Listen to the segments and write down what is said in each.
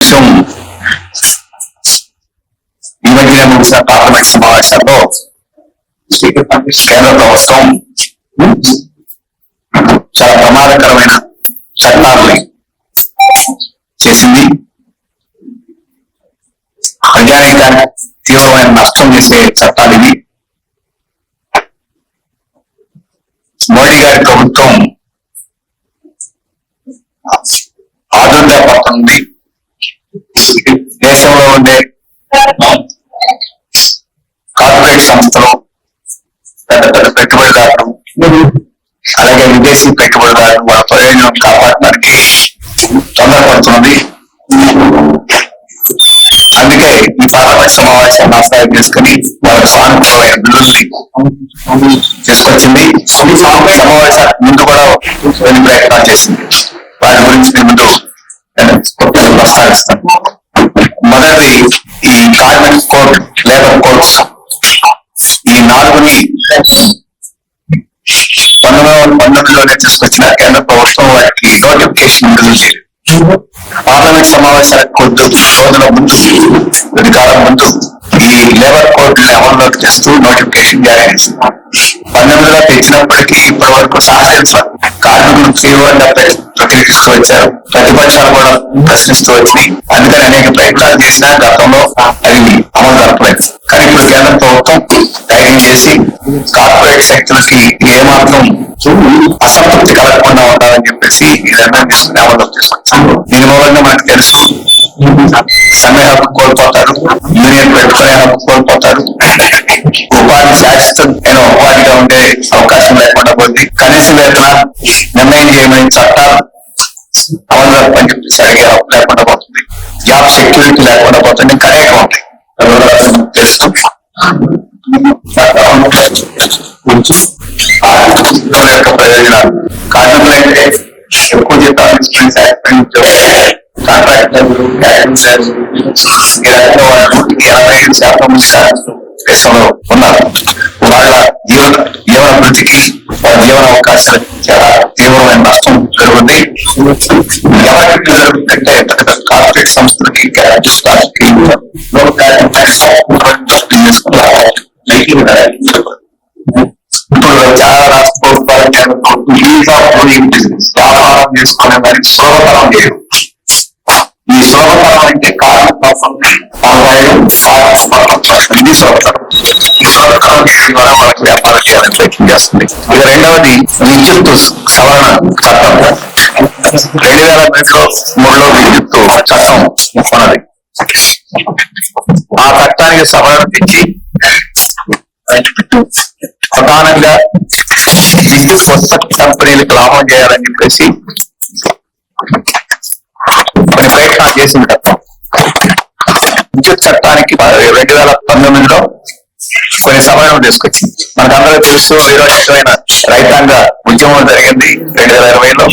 విషయం ఈ మధ్యనే ముగిసిన పార్లమెంట్ సమావేశాల్లో కేంద్ర ప్రభుత్వం చాలా ప్రమాదకరమైన చట్టాలని చేసింది ప్రజానీకానికి తీవ్రమైన నష్టం చేసే చట్టాలు ఇవి మోడీ గారి ప్రభుత్వం ఆదుర్గా పడుతుంది కార్పొరేట్ సంస్థలు పెద్ద పెద్ద పెట్టుబడిదారులు అలాగే విదేశీ పెట్టుబడిదారులు వాళ్ళ ప్రయోజనం కాపాడడానికి తొందరపడుతున్నది. అందుకే ఈ పార్లమెంట్ సమావేశాన్ని ఆశ్రయం చేసుకుని వాళ్ళ సానుకూలమైన బిల్లుల్ని తీసుకొచ్చింది. ఈ పార్లమెంట్ ముందు కూడా కొన్ని ప్రయత్నాలు చేసింది. వాటి గురించి మీ ముందు ప్రస్తావిస్తాను. మొదటిది ఈ కార్మిక్ కోడ్ లేబర్ కోడ్స్ ఈ నాలుగుని పంతొమ్మిది వందల పంతొమ్మిదిలోనే తీసుకొచ్చిన కేంద్ర ప్రభుత్వం వాటికి నోటిఫికేషన్ విడుదల చేయలేదు పార్లమెంట్ సమావేశాలకు కొద్ది రోజుల ముందు కొద్ది కాలం ముందు ఈ లేబర్ కోడ్ అమల్లోకి తెస్తూ నోటిఫికేషన్ జారీ చేసింది పంతొమ్మిదిలో తెచ్చినప్పటికీ ఇప్పటి వరకు శాసనసభ కార్మికులు తీవ్రంగా ప్ర- ప్రతిఘటిస్తూ వచ్చారు ప్రతిపక్షాలు కూడా ప్రశ్నిస్తూ వచ్చినాయి. అందుకని అనేక ప్రయత్నాలు చేసినా గతంలో అవి అమలు జరపలేదు కానీ ఇప్పుడు కేంద్ర ప్రభుత్వం ధైర్యం చేసి కార్పొరేట్ శక్తులకి ఏమాత్రం అసంతృప్తి కలగకుండా ఉండాలని చెప్పేసి ఈ నిర్ణయం తీసుకుని అమలు తీసుకొచ్చారు దీని మూలంగా మనకు తెలుసు సమ్మె హక్కు కోల్పోతారు యూనియన్ పెట్టుకునే హక్కు కోల్పోతారు. ఉపాధి శాశ్వతమైన ఉపాధిగా ఉండే అవకాశం లేకుండా పోతుంది కనీస వేతన నిర్ణయం చేయమని చట్టాలు అమలు జరపని చెప్పి సరిగా హక్కు లేకుండా పోతుంది. జాబ్ సెక్యూరిటీ లేకుండా పోతుంది. ఇంకా అనేక ఉంటాయి యొక్క ప్రయోజనాలు. కార్మికులంటే ఎక్కువ జీతాలు దేశంలో ఉన్నారు వాళ్ళ జీవన జీవన వృద్ధికి వాళ్ళ జీవన అవకాశాలకు చాలా తీవ్రమైన నష్టం జరుగుతుంది ఎవరికి జరుగుతుందంటే పెద్ద పెద్ద కార్పొరేట్ సంస్థలకి క్యాపిటల్స్ వాళ్ళకి ఇప్పుడు చాలా రాష్ట్ర ప్రభుత్వాలు కేంద్ర ప్రభుత్వం ఈజ్ ఆఫ్ డూయింగ్ బిజినెస్ వ్యాపారం చేసుకునే వారికి సులభతరం చేయరు ఈ అంటే కారణం కోసం ఆదాయం ఇది సులభతరం ఈ సులభతరం ద్వారా వాళ్ళకి వ్యాపారం చేయాలని ప్రయత్నం చేస్తుంది. ఇక రెండవది విద్యుత్ సవరణ చట్టం. రెండు వేల రెండులో మూడులో విద్యుత్ చట్టం ఉన్నది ఆ చట్టానికి సవరణ తెచ్చి ప్రధానంగా విద్యుత్ ఉత్పత్తి కంపెనీలకు లాభం చేయాలని చెప్పేసి ప్రయత్నాలు చేసింది తప్ప విద్యుత్ చట్టానికి రెండు వేల పంతొమ్మిదిలో కొన్ని సవరణలు తీసుకొచ్చింది మనకందరూ తెలుసు విరోచితమైన రైతాంగ ఉద్యమం జరిగింది రెండు వేల ఇరవైలో.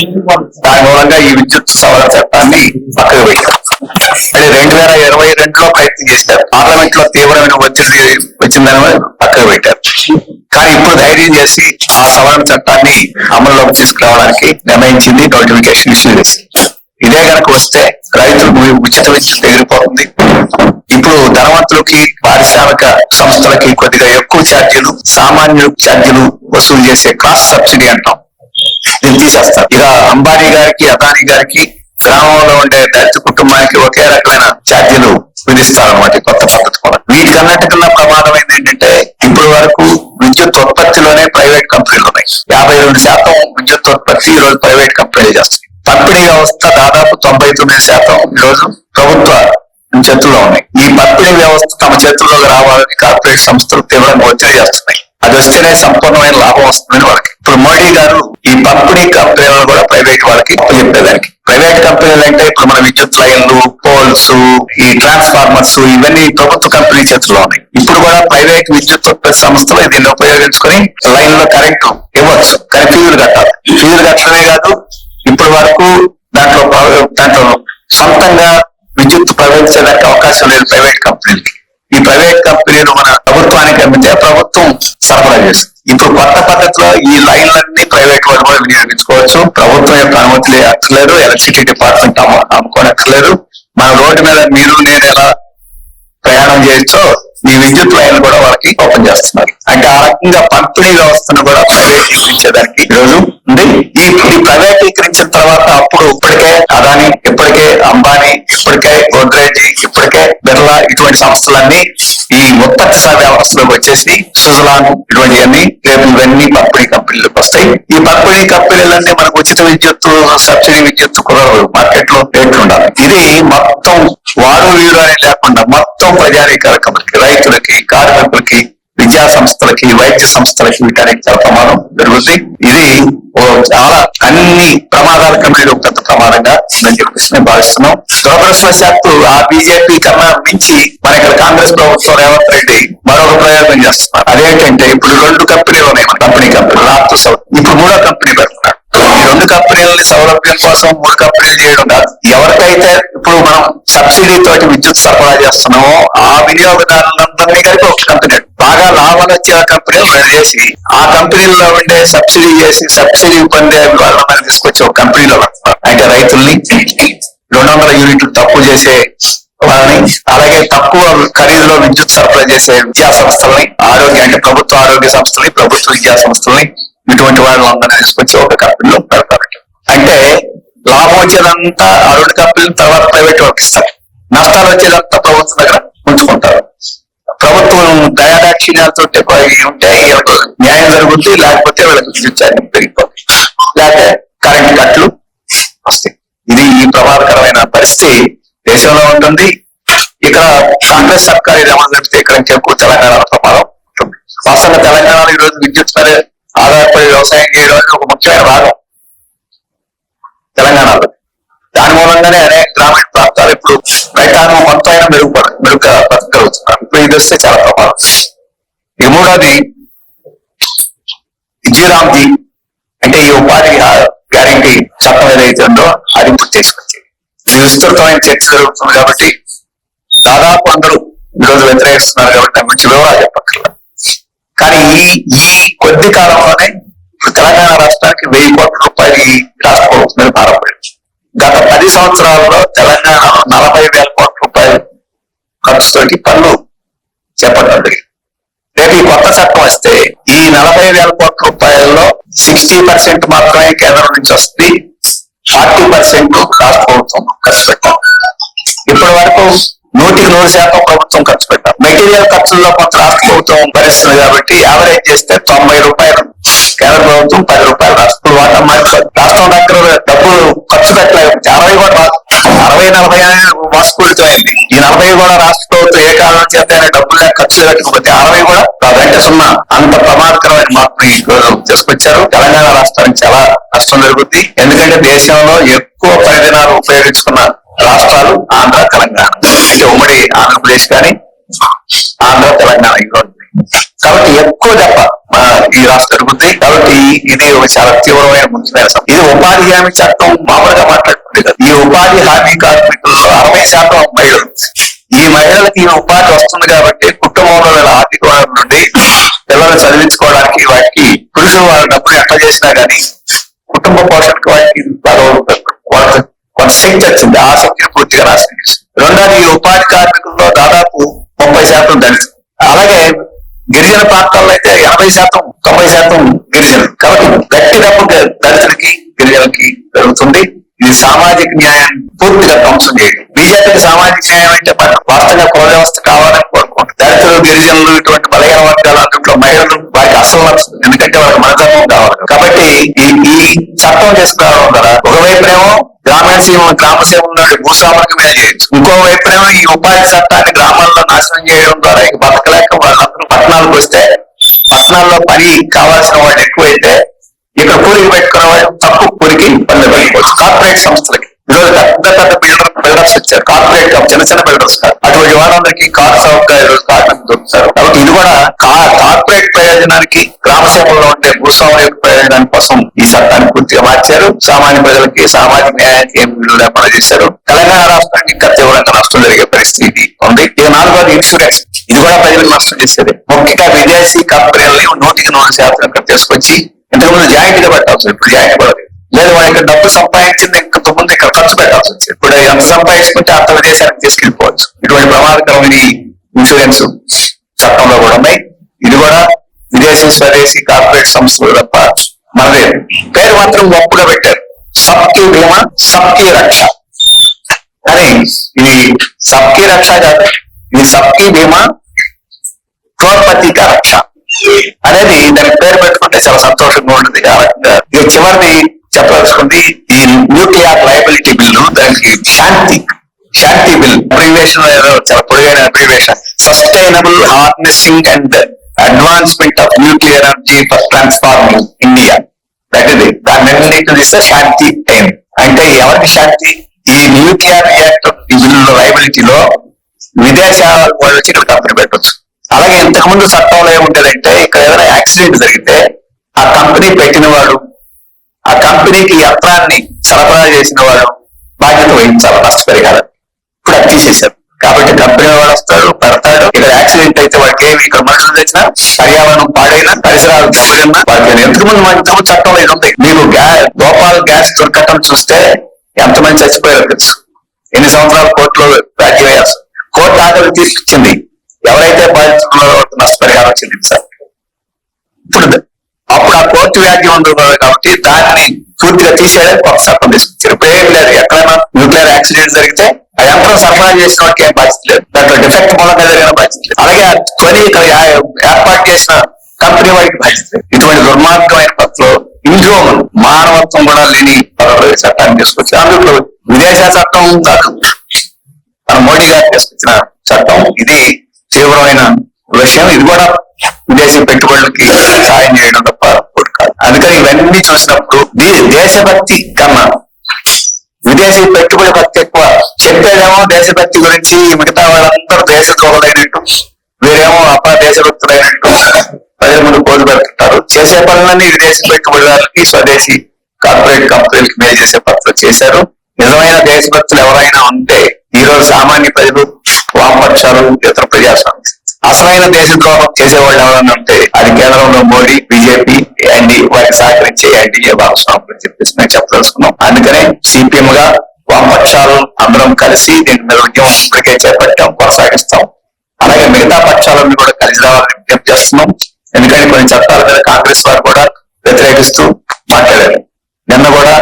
దాని మూలంగా ఈ విద్యుత్ సవరణ చట్టాన్ని పక్కకు పెట్టారు అది రెండు వేల ఇరవై రెండులో ప్రయత్నం చేశారు. పార్లమెంట్లో తీవ్రమైన ఒత్తిడి వచ్చిందని పక్కకు పెట్టారు. కానీ ఇప్పుడు ధైర్యం చేసి ఆ సవరణ చట్టాన్ని అమల్లోకి తీసుకురావడానికి నిర్ణయించింది నోటిఫికేషన్ ఇష్యూ చేసి ఇదే కనుక వస్తే రైతులకు ఉచిత విద్యుత్ ఎగిరిపోతుంది. ఇప్పుడు ధనవంతులకి పారిశ్రామిక సంస్థలకి కొద్దిగా ఎక్కువ ఛార్జీలు సామాన్యులు ఛార్జీలు వసూలు చేసే క్రాస్ సబ్సిడీ అంటాం. ఇది తీసేస్తారు ఇక అంబానీ గారికి అదానీ గారికి గ్రామంలో ఉండే దళిత కుటుంబానికి ఒకే రకమైన ఛార్జీలు విధిస్తారనమాట కొత్త పద్ధతి కూడా. వీటికన్నిటికన్నా ప్రమాదమైంది ఏంటంటే ఇప్పటి వరకు విద్యుత్ ఉత్పత్తిలోనే ప్రైవేట్ కంపెనీలు యాభై రెండు శాతం విద్యుత్ ఉత్పత్తి ఈ రోజు ప్రైవేట్ కంపెనీలు చేస్తాయి. పంపిణీ వ్యవస్థ దాదాపు తొంభై తొమ్మిది శాతం ఈ రోజు ప్రభుత్వ చేతుల్లో ఉన్నాయి. ఈ పంపిణీ వ్యవస్థ తమ చేతుల్లోకి రావాలని కార్పొరేట్ సంస్థలు తీవ్రంగా ఒత్తిడి చేస్తున్నాయి. అది వస్తేనే సంపూర్ణమైన లాభం వస్తుందని వాళ్ళకి. ఇప్పుడు మోడీ గారు ఈ పంపిణీ కంపెనీలను కూడా ప్రైవేట్ వాళ్ళకి చెప్పేదానికి ప్రైవేట్ కంపెనీలు అంటే ఇప్పుడు మన విద్యుత్ లైన్లు పోల్స్ ఈ ట్రాన్స్ఫార్మర్స్ ఇవన్నీ ప్రభుత్వ కంపెనీ చేతుల్లో ఉన్నాయి. ఇప్పుడు కూడా ప్రైవేట్ విద్యుత్ ఉత్పత్తి సంస్థలు దీన్ని ఉపయోగించుకొని లైన్లో కరెంట్ ఇవ్వచ్చు. కానీ ఫీజులు కట్టాలి. ఫీజులు కట్టడమే కాదు ఇప్పటి వరకు దాంట్లో దాంట్లో సొంతంగా విద్యుత్ ప్రవేశించడానికి అవకాశం లేదు ప్రైవేట్ కంపెనీలకి. ఈ ప్రైవేట్ కంపెనీలు మన ప్రభుత్వానికి అమ్మితే ప్రభుత్వం సరఫరా చేస్తుంది. ఇప్పుడు కొత్త పద్ధతిలో ఈ లైన్లన్నీ ప్రైవేట్ వాళ్ళు కూడా వినియోగించుకోవచ్చు. ప్రభుత్వం యొక్క అనుమతి అక్కర్లేదు ఎలక్ట్రిసిటీ డిపార్ట్మెంట్ అమ్మ అమ్ముకోనక్కర్లేదు. మన రోడ్డు మీద మీరు నేను ఎలా ప్రయాణం చేయొచ్చో ఈ విద్యుత్ లైన్లు కూడా వాళ్ళకి ఓపెన్ చేస్తున్నారు. అంటే ఆ రకంగా పంపిణీ వ్యవస్థను కూడా ప్రైవేటీకరించేదానికి ఈరోజు ప్రైవేటీకరించిన తర్వాత అప్పుడు ఇప్పటికే అదాని ఇప్పటికే అంబానీ ఇప్పటికే గోద్రేజ్ ఇప్పటికే బిర్లా ఇటువంటి సంస్థలన్నీ ఈ ఉత్పత్తి సాధ వ్యవస్థలోకి వచ్చేసి సుజలాన్ ఇటువంటివన్నీ అన్ని ఇవన్నీ పంపిణీ కంపెనీలకు వస్తాయి. ఈ పంపిణీ కంపెనీలన్నీ మనకు ఉచిత విద్యుత్తు సబ్సిడీ విద్యుత్ కుదరదు. మార్కెట్లో రేట్లు ఉండాలి. ఇది మొత్తం వాడు వీడు లేకుండా మొత్తం ప్రజానీకరకములకి రైతులకి కార్మికులకి విద్యా సంస్థలకి వైద్య సంస్థలకి వీటానికి చాలా ప్రమాదం జరుగుతుంది ఇది చాలా అన్ని ప్రమాదాలకమైన ఒక పెద్ద ప్రమాదంగా ఉందని చెప్పేసి మేము భావిస్తున్నాం. దురదృష్టవశాత్తు ఆ బీజేపీ కన్నా మించి మన ఇక్కడ కాంగ్రెస్ ప్రభుత్వం రేవంత్ రెడ్డి మరొక ప్రయోగం చేస్తున్నారు. అదేంటంటే ఇప్పుడు రెండు కంపెనీలు ఉన్నాయి కంపెనీ కంపెనీ నార్త్ సౌత్ ఇప్పుడు మూడో కంపెనీ పెడుతున్నారు. ఈ రెండు కంపెనీలని సౌలభ్యం కోసం మూడు కంపెనీలు చేయడం కాదు. ఎవరికైతే ఇప్పుడు మనం సబ్సిడీ తోటి విద్యుత్ సరఫరా చేస్తున్నామో ఆ వినియోగదారులందరినీ కలిపి ఒక కంపెనీ బాగా లాభాలు వచ్చే ఆ కంపెనీలు రెడీ చేసి ఆ కంపెనీల్లో ఉండే సబ్సిడీ చేసి సబ్సిడీ పొందే వాళ్ళని తీసుకొచ్చి ఒక కంపెనీలో అంటే రైతుల్ని రెండు వందల యూనిట్లు తక్కువ చేసే వాళ్ళని అలాగే తక్కువ ఖరీదులో విద్యుత్ సరఫరా చేసే విద్యా సంస్థలని ఆరోగ్య అంటే ప్రభుత్వ ఆరోగ్య సంస్థలని ప్రభుత్వ విద్యా సంస్థలని ఇటువంటి వాళ్ళందరినీ తీసుకొచ్చి ఒక కంపెనీలో పెడతారు. అంటే లాభం వచ్చేదంతా ఆ రెండు కంపెనీలు తర్వాత ప్రైవేట్ వాళ్ళకి ఇస్తారు నష్టాలు వచ్చేదంతా ప్రభుత్వం దగ్గర ఉంచుకుంటారు ప్రభుత్వం దయాదాక్షిణ్యాలతో ఉంటే న్యాయం జరుగుతుంది లేకపోతే వాళ్ళకి విద్యుత్ పెరిగిపోతుంది లేకపోతే కరెంట్ కట్లు వస్తాయి. ఇది ఈ ప్రమాదకరమైన పరిస్థితి దేశంలో ఉంటుంది. ఇక్కడ కాంగ్రెస్ సర్కార్ ఇది అమలు జరిపితే ఇక్కడ ఇంకెక్కువ తెలంగాణ ప్రమాదం ఉంటుంది. వాస్తవంగా తెలంగాణలో ఈ రోజు విద్యుత్ మీద ఆధారపడి వ్యవసాయం చేయడం ఒక ముఖ్యమైన భాగం తెలంగాణలో. దాని మూలంగానే అనేక గ్రామీణ ప్రాంతాలు ఇప్పుడు రైతాంగం మొత్తం అయినా మెరుగుపడ మెరుగు బతకగలుగుతున్నారు. ఇప్పుడు ఇది వస్తే చాలా ప్రమాదం. ఇక మూడోది జీరాంజీ అంటే ఈ ఉపాధి గ్యారంటీ చట్టం ఏదైతే ఉందో అది ఇప్పుడు ఇది విస్తృతమైన చర్చ జరుగుతుంది కాబట్టి దాదాపు అందరూ ఈరోజు వ్యతిరేకిస్తున్నారు కాబట్టి దాని గురించి వివరాలు చెప్పక్కర్లేదు కానీ ఈ ఈ కొద్ది కాలంలోనే తెలంగాణ రాష్ట్రానికి వెయ్యి కోట్ల రూపాయలు ఈ రాష్ట్ర ప్రభుత్వం మీద భారపడింది గత పది సంవత్సరాల్లో తెలంగాణ నలభై వేల కోట్ల రూపాయలు ఖర్చుతోటి పనులు చేపట్టడం జరిగింది. కొత్త చట్టం వస్తే ఈ నలభై వేల కోట్ల రూపాయల్లో సిక్స్టీ పర్సెంట్ మాత్రమే కేంద్రం నుంచి వస్తుంది. ఫార్టీ పర్సెంట్ రాష్ట్ర ప్రభుత్వం ఖర్చు పెట్టాం ఇప్పటి వరకు నూటికి నూరు శాతం ప్రభుత్వం ఖర్చు పెట్టాం. మెటీరియల్ ఖర్చుల్లో కొంత రాష్ట్ర ప్రభుత్వం భరిస్తుంది కాబట్టి యావరేజ్ చేస్తే తొంభై రూపాయలు. కేంద్ర ప్రభుత్వం పది రూపాయలు రాష్ట్ర వాటా రాష్ట్రం దగ్గర డబ్బులు ఖర్చు పెట్టలేదు. అరవై కూడా అరవై నలభై మోసపూరితం అయింది ఈ నలభై కూడా రాష్ట్ర ప్రభుత్వం ఏ కారణం చేత డబ్బులు ఖర్చు పెట్టకపోతే చేస్తున్న అంత ప్రమాదకరమైన మార్పుని ఈ రోజు తీసుకొచ్చారు. తెలంగాణ రాష్ట్రానికి చాలా నష్టం జరుగుద్ది. ఎందుకంటే దేశంలో ఎక్కువ పరిధినాలు ఉపయోగించుకున్న రాష్ట్రాలు ఆంధ్ర తెలంగాణ. అంటే ఉమ్మడి ఆంధ్రప్రదేశ్ కానీ ఆంధ్ర తెలంగాణ కాబట్టి ఎక్కువ దెబ్బ ఈ రాష్ట్రం జరుగుతుంది కాబట్టి ఇది ఒక చాలా తీవ్రమైన ముఖ్యమైన ఇది ఉపాధి హామీ చట్టం మామూలుగా మాట్లాడుతుంది కదా. ఈ ఉపాధి హామీ కార్మికుల్లో అరవై శాతం మహిళలు. ఈ మహిళలకు ఈ ఉపాధి వస్తుంది కాబట్టి కుటుంబంలో వీళ్ళ ఆర్థిక వనరుల నుండి పిల్లలు చదివించుకోవడానికి వాటికి పురుషులు వాళ్ళ డబ్బులు ఎట్లా చేసినా గానీ కుటుంబ పోషణకు వాటికి వాళ్ళ- వచ్చింది ఆ శక్తిని పూర్తిగా నాశనం రెండోది ఉపాధి కార్మికుల్లో దాదాపు ముప్పై శాతం దళితులు. అలాగే గిరిజన ప్రాంతాల్లో అయితే ఎనభై శాతం తొంభై శాతం గిరిజనులు. కాబట్టి గట్టి డబ్బు దళితులకి గిరిజనులకి జరుగుతుంది ఇది సామాజిక న్యాయం పూర్తిగా ధ్వంసం చేయడం. బీజేపీకి సామాజిక న్యాయం అంటే వాస్తవంగా కుల వ్యవస్థ కావాలని దళితులు గిరిజనులు ఇటువంటి బలహీన వర్గాలు అందులో మహిళలు వారికి అసలు నచ్చదు. ఎందుకంటే వాళ్ళకి మనధర్మం కావాలి. కాబట్టి ఈ ఈ చట్టం తీసుకురావడం ద్వారా ఒకవైపునేమో గ్రామీణ సీమ గ్రామ సేవలో భూస్వాములకు మేలు చేయొచ్చు. ఇంకో వైపునేమో ఈ ఉపాధి చట్టాన్ని గ్రామాల్లో నాశనం చేయడం ద్వారా ఇక బతకలేక వాళ్ళందరూ పట్టణాలకు వస్తే పట్టణాల్లో పని కావాల్సిన వాళ్ళు ఎక్కువైతే ఇక్కడ కూలికి పెట్టుకున్న వాళ్ళు తక్కువ కూలికి పనులు పెట్టుకోవచ్చు. కార్పొరేట్ సంస్థలకి. ఈరోజు పెద్ద పెద్ద బిల్డర్ బిల్డర్స్ వచ్చారు. కార్పొరేట్ చిన్న చిన్న బిల్డర్స్ కాదు. అటువంటి వాళ్ళందరికీ కార్ సౌకర్యాలు దొరుకుతారు. కాబట్టి ఇది కూడా కా- కార్పొరేట్ ప్రయోజనానికి గ్రామ సేవలో ఉండే భూస్వాముల యొక్క ప్రయోజనం కోసం ఈ చట్టాన్ని పూర్తిగా మార్చారు. సామాన్య ప్రజలకి సామాజిక న్యాయానికి ఏం విలువ లేకుండా చేశారు. తెలంగాణ రాష్ట్రానికి ఇంకా తీవ్రంగా నష్టం జరిగే పరిస్థితి ఉంది. ఇక నాలుగోది ఇన్సూరెన్స్. ఇది కూడా ప్రజలకు నష్టం చేసేది. ముఖ్యంగా విదేశీ కంపెనీలని నూటికి నూనె శాతం ఇక్కడ తీసుకొచ్చి ఇంతకుముందు జాయింట్గా పెట్టాల్సి ఇప్పుడు జాయింట్ కూడా లేదు. వాళ్ళు ఇక్కడ డబ్బు సంపాదించింది ఇంకొక ముందు ఇక్కడ ఖర్చు పెట్టాల్సి వచ్చింది. ఇప్పుడు ఎంత సంపాదించుకుంటే అంత విదేశానికి తీసుకెళ్ళిపోవచ్చు. ఇటువంటి ప్రమాదకరమైన ఇన్సూరెన్స్ చట్టంలో కూడా ఉన్నాయి ఇది కూడా విదేశీ స్వదేశీ కార్పొరేట్ సంస్థలు తప్ప మనదే పేరు మాత్రం గొప్పగా పెట్టారు. సబ్కి బీమా సబ్కి రక్ష. అని ఇది సబ్కి రక్ష కాదు ఇది సబ్కి బీమా క్రోపతిక రక్ష. అనేది దానికి పేరు పెట్టుకుంటే చాలా సంతోషంగా ఉంటుంది. ఆ రకంగా ఇక చివరిది చెప్పదలుచుకుంది. ఈ న్యూక్లియర్ లయబిలిటీ బిల్లు దానికి శాంతి శాంతి బిల్. అబ్రివేషన్ ఏదో చాలా పొడిగైన abbreviation. Sustainable harnessing and advancement of nuclear energy for transforming India దాన్ని అన్నింటిని తీస్తే శాంతి అయింది అంటే ఎవరికి శాంతి ఈ న్యూక్లియర్ రియాక్టర్ ఈ బిల్లు లయబిలిటీలో విదేశాల వాళ్ళు వచ్చి ఇక్కడ కంపెనీ పెట్టవచ్చు అలాగే ఇంతకు ముందు చట్టంలో ఏముండేదంటే ఇక్కడ ఏదైనా యాక్సిడెంట్ జరిగితే ఆ కంపెనీ పెట్టిన వాడు ఆ కంపెనీకి యంత్రాన్ని సరఫరా చేసిన వాడు బాధ్యత వహించాలి నష్టపరిహారం. ఇప్పుడు అది తీసేశారు. కాబట్టి కంపెనీ యాక్సిడెంట్ అయితే వాడికి ఏమి ఇక్కడ మనుషులు తెచ్చినా పర్యావరణం పాడైనా పరిసరాలు దెబ్బతిన్నా వాడికి ఎంతమంది ముందు చట్టం ఇంతకు ఇది ఉంది మీకు గోపాల్ గ్యాస్ దుర్ఘటన చూస్తే ఎంతమంది చచ్చిపోయారు తెలుసు. ఎన్ని సంవత్సరాలు కోర్టులో వ్యాఖ్య వేయాల్సి కోర్టు ఆకలి తీసుకొచ్చింది. ఎవరైతే బాధితున్నారో నష్టపరిహారం చెల్లించాలి ఇప్పుడు అప్పుడు ఆ కోర్టు వ్యాజ్యం ఉంది కాబట్టి దాన్ని పూర్తిగా తీసేయడానికి కొత్త చట్టం తీసుకొచ్చారు. ఇప్పుడు ఏం లేదు. ఎక్కడైనా న్యూక్లియర్ యాక్సిడెంట్ జరిగితే ఆ యంత్రం సరఫరా చేసిన వాడికి ఏం బాధ్యత లేదు. దాంట్లో డిఫెక్ట్ మూలంగా జరిగిన బాధ్యత లేదు అలాగే కొని ఇక్కడ ఏర్పాటు చేసిన కంపెనీ వాడికి బాధ్యత ఇటువంటి దుర్మార్గమైన పద్ధతిలో ఇందులో మానవత్వం కూడా లేని చట్టాన్ని తీసుకొచ్చి అందులో విదేశా చట్టం దాకా మన మోడీ గారు తీసుకొచ్చిన చట్టం. ఇది తీవ్రమైన విషయం. ఇది కూడా విదేశీ పెట్టుబడులకి సాయం చేయడం తప్ప కాదు. అందుకని ఇవన్నీ చూసినప్పుడు దేశభక్తి కన్నా విదేశీ పెట్టుబడి భక్తి ఎక్కువ చెప్పేదేమో దేశభక్తి గురించి మిగతా వాళ్ళందరూ దేశద్రోహులైనట్టు వీరేమో అప్ప దేశభక్తులైనట్టు ప్రజల ముందు పోజు పెడుతుంటారు. చేసే పనులన్నీ విదేశీ పెట్టుబడిదారులకి స్వదేశీ కార్పొరేట్ కంపెనీలకి మేలు చేసే పనులు చేశారు. నిజమైన దేశభక్తులు ఎవరైనా ఉంటే ఈ రోజు సామాన్య ప్రజలు వామపక్షాలు ఇతర ప్రజాస్వామ్యం అసలైన దేశద్రోహం చేసేవాళ్ళు ఎవరైనా ఉంటే అది కేంద్రంలో మోడీ బీజేపీ ఎన్డీ వారికి సహకరించే ఎన్డీఏ భాగస్వామ్యం చెప్పేసి మేము చెప్పదలుచుకున్నాం. అందుకనే సిపిఎం గా వామపక్షాలు అందరం కలిసి దీని మీద ఉద్యమం ఇప్పటికే చేపట్టాం కొనసాగిస్తాం. అలాగే మిగతా పక్షాలను కూడా కలిసి రావాలని విజ్ఞప్తి చేస్తున్నాం. ఎందుకంటే కొన్ని చట్టాల మీద కాంగ్రెస్ వారు కూడా వ్యతిరేకిస్తూ మాట్లాడారు. నిన్న కూడా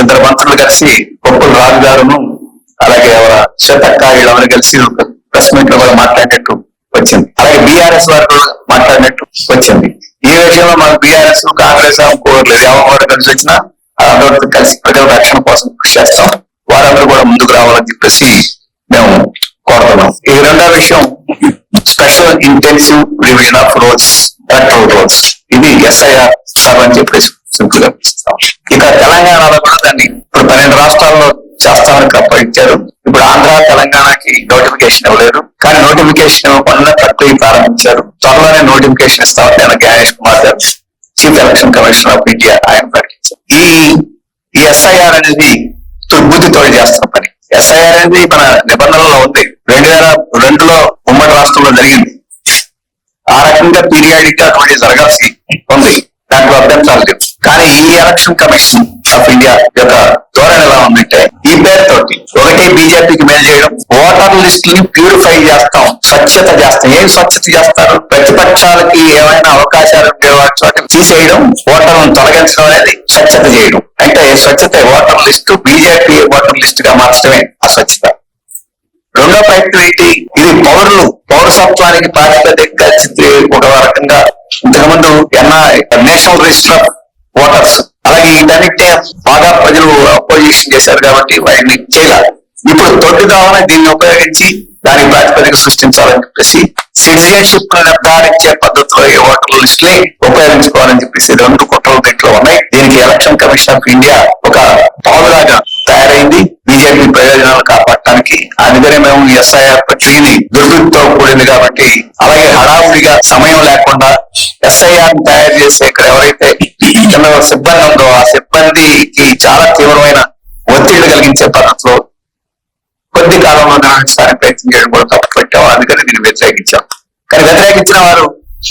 ఇద్దరు మంత్రులు కలిసి కొప్పుల రాజు గారును అలాగే ఎవర శ్వేతక్క వీళ్ళందరూ కలిసి ప్రెస్ మీట్లో కూడా మాట్లాడినట్టు వచ్చింది. అలాగే బీఆర్ఎస్ వారు కూడా మాట్లాడినట్టు వచ్చింది. ఈ విషయంలో మనకు బీఆర్ఎస్ కాంగ్రెస్ కోరలేదు ఎవరు కలిసి వచ్చినా అందరితో కలిసి ప్రజల రక్షణ కోసం కృషి చేస్తాం. వారందరూ కూడా ముందుకు రావాలని చెప్పేసి మేము కోరుతున్నాం. ఈ రెండో విషయం. Special intensive revision of rolls electoral rolls ఇది ఎస్ఐఆర్ సబ్ అని చెప్పేసి సింపుల్గా ఇక తెలంగాణలో కూడా దాన్ని ఇప్పుడు పన్నెండు రాష్ట్రాల్లో చేస్తామని ప్రకటించారు. ఇప్పుడు ఆంధ్ర తెలంగాణకి నోటిఫికేషన్ ఇవ్వలేదు. కానీ నోటిఫికేషన్ ఇవ్వకుండా ప్రక్రియ ప్రారంభించారు. త్వరలోనే నోటిఫికేషన్ ఇస్తామని ఆయన Ganesh Kumar garu chief election commissioner of India ఆయన ప్రకటించారు. ఈ ఈ ఎస్ఐఆర్ అనేది దుర్బుద్ధితో చేస్తున్న పని. ఎస్ఐఆర్ అనేది మన నిబంధనలో ఉంది. రెండు వేల రెండులో ఉమ్మడి రాష్ట్రంలో జరిగింది. ఆ రకంగా పీరియాడిక్గా అటువంటి జరగాల్సి ఉంది. దాంట్లో అభ్యంతరాలు లేవు. కానీ ఈ ఎలక్షన్ కమిషన్ ఆఫ్ ఇండియా యొక్క ధోరణి ఎలా ఉందంటే ఈ పేరుతోటి ఒకటి బీజేపీకి మేలు చేయడం ఓటర్ లిస్ట్ని ప్యూరిఫై చేస్తాం స్వచ్ఛత చేస్తాం. ఏం స్వచ్ఛత చేస్తారు? ప్రతిపక్షాలకి ఏమైనా అవకాశాలు ఉండే వాటి చోట తీసేయడం ఓటర్లను తొలగించడం అనేది స్వచ్ఛత చేయడం. అంటే స్వచ్ఛత ఓటర్ లిస్టు బీజేపీ ఓటర్ లిస్ట్గా మార్చడమే ఆ స్వచ్ఛత. రెండో ప్రయత్నం ఏంటి? ఇది పౌరులు పౌరసత్వానికి ప్రాతిపదికగా చిత్రీ ఒక రకంగా ఇంతకుముందు NR national register of voters అలాగే వీటన్నిటిని బాగా ప్రజలు అపోజిషన్ చేశారు కాబట్టి వాటిని చేయాలి. ఇప్పుడు తొట్టుదామని దీన్ని ఉపయోగించి దాని ప్రాతిపదిక సృష్టించాలని చెప్పేసి సిటిజన్షిప్ నిర్ధారించే పద్ధతిలో ఈ ఓటర్ లిస్ట్ని ఉపయోగించుకోవాలని చెప్పేసి రెండు కుట్రలు దీంట్లో ఉన్నాయి. దీనికి ఎలక్షన్ కమిషన్ ఆఫ్ ఇండియా ఒక పావులాగా తయారైంది. బీజేపీ ప్రయోజనాలు కాపాడటానికి. అందుకనే మేము ఎస్ఐఆర్ ప్రక్రియని దుర్బితో కూడింది కాబట్టి అలాగే హడావుడిగా సమయం లేకుండా ఎస్ఐఆర్ తయారు చేసే ఇక్కడ ఎవరైతే కింద సిబ్బంది ఉందో ఆ సిబ్బందికి చాలా తీవ్రమైన ఒత్తిడి కలిగించే పద్ధతిలో కొద్ది కాలంలో నిర్వహించడానికి ప్రయత్నం చేయడం కూడా తప్పు పెట్టాం అందుకని దీన్ని వ్యతిరేకించాం. కానీ వ్యతిరేకించిన వారు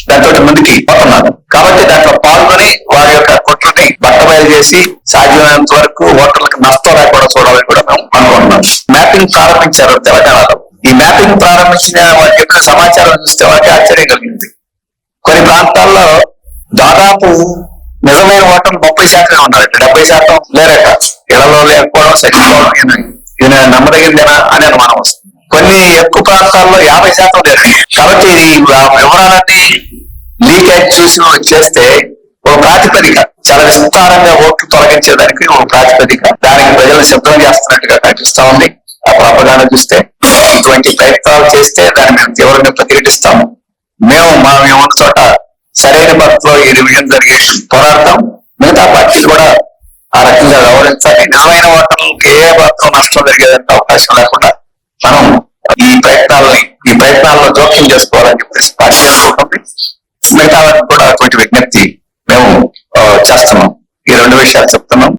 దాంతో ముందుకి పోతున్నారు. కాబట్టి దాంట్లో పాల్గొని వారి యొక్క కుట్రని బట్టబయలు చేసి సాధ్యమైనంత వరకు ఓటర్లకు నష్టం రాకుండా చూడాలని కూడా మేము అనుకుంటున్నాం. మ్యాపింగ్ ప్రారంభించారు తెలంగాణలో. ఈ మ్యాపింగ్ ప్రారంభించిన వారి యొక్క సమాచారం చూస్తే వారికి ఆశ్చర్యం కలిగింది. కొన్ని ప్రాంతాల్లో దాదాపు నిజమైన ఓటర్లు ముప్పై శాతమే ఉన్నారు డెబ్బై శాతం లేరట. ఇళ్ళలో లేకపోవడం సరిపోవడం ఈయన- ఈయన నమ్మదగిందేనా అని అనుమానం వస్తుంది. కొన్ని ఎక్కువ ప్రాంతాల్లో యాభై శాతం లేదు కాబట్టి ఇది ఆ వివరాలన్నీ లీకేజ్ చూసి చేస్తే ఒక ప్రాతిపదిక. చాలా విస్తారంగా ఓట్లు తొలగించేదానికి ఒక ప్రాతిపదిక. దానికి ప్రజలు సిద్ధం చేస్తున్నట్టుగా కనిపిస్తా ఉంది. ఆ ప్రాపగాన చూస్తే ఇటువంటి ప్రయత్నాలు చేస్తే దాన్ని మేము తీవ్రంగా ప్రతిఘటిస్తాము. మేము మా మేము ఉన్న చోట సరైన పద్ధతిలో ఈ రివిజన్ జరిగే పోరాడతాం మిగతా పార్టీలు కూడా ఆ రకంగా వ్యవహరించాలి. నిజమైన ఓటర్లకి ఏ మాత్రం నష్టం జరిగేదంటే అవకాశం లేకుండా మనం ఈ ప్రయత్నాలని ఈ ప్రయత్నాల్లో జోక్యం చేసుకోవాలని చెప్పేసి పార్టీ అనుకుంటుంది మిగతా వారికి కూడా అటువంటి విజ్ఞప్తి మేము చేస్తున్నాం. ఈ రెండు విషయాలు చెప్తున్నాం.